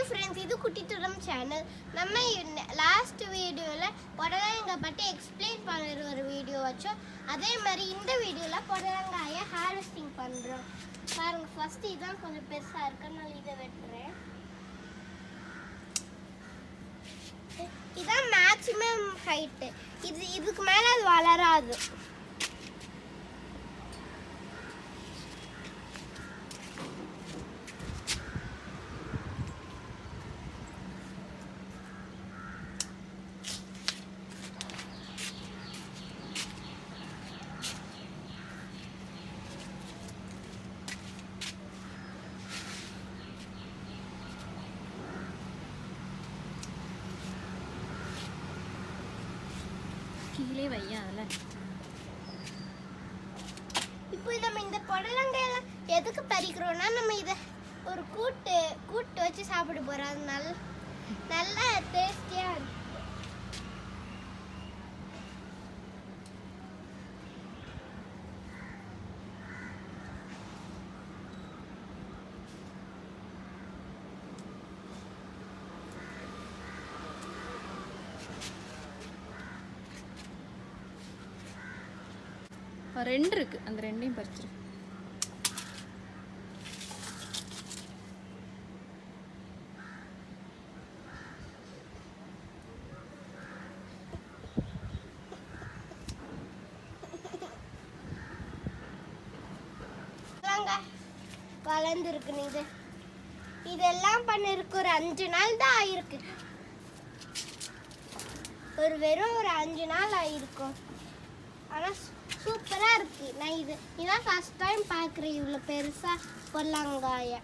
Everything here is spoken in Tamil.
ஹாய் ஃப்ரெண்ட்ஸ் இது குட்டித்துடம் சேனல் நம்ம லாஸ்ட் வீடியோவில் புடலங்காய் பற்றி எக்ஸ்பிளைன் பண்ணுற ஒரு வீடியோ வச்சோம். அதே மாதிரி இந்த வீடியோவில் புடலங்காயை ஹார்வெஸ்டிங் பண்ணுறோம் பாருங்க ஃபஸ்ட்டு இதுதான் கொஞ்சம் பெருசாக இருக்கு. நான் இதை வெட்டுறேன். இதுதான் மேக்ஸிமம் ஹைட்டு இது இதுக்கு மேலே அது வளராது. கீழே வையா அதில் இப்போ நம்ம இந்த புடலங்காயெல்லாம் எதுக்கு பறிக்கிறோம்னா நம்ம இதை ஒரு கூட்டு கூட்டு வச்சு சாப்பிட போறோம். அது நல்ல நல்லா டேஸ்டியாக இருக்கும். ரெண்டு இருக்கு. அந்த ரெண்டையும் பறிச்சிரு. வளர்ந்துருக்கு இது. இதெல்லாம் பண்ணிருக்கு ஒரு அஞ்சு நாள் தான் ஆயிருக்கு. ஒரு வெறும் ஒரு அஞ்சு நாள் ஆயிருக்கும். ஆனால் சூப்பராக இருக்கு. நான் இது இதான் ஃபர்ஸ்ட் டைம் பார்க்குறேன். இவ்வளோ பெருசாக பொடலங்காயை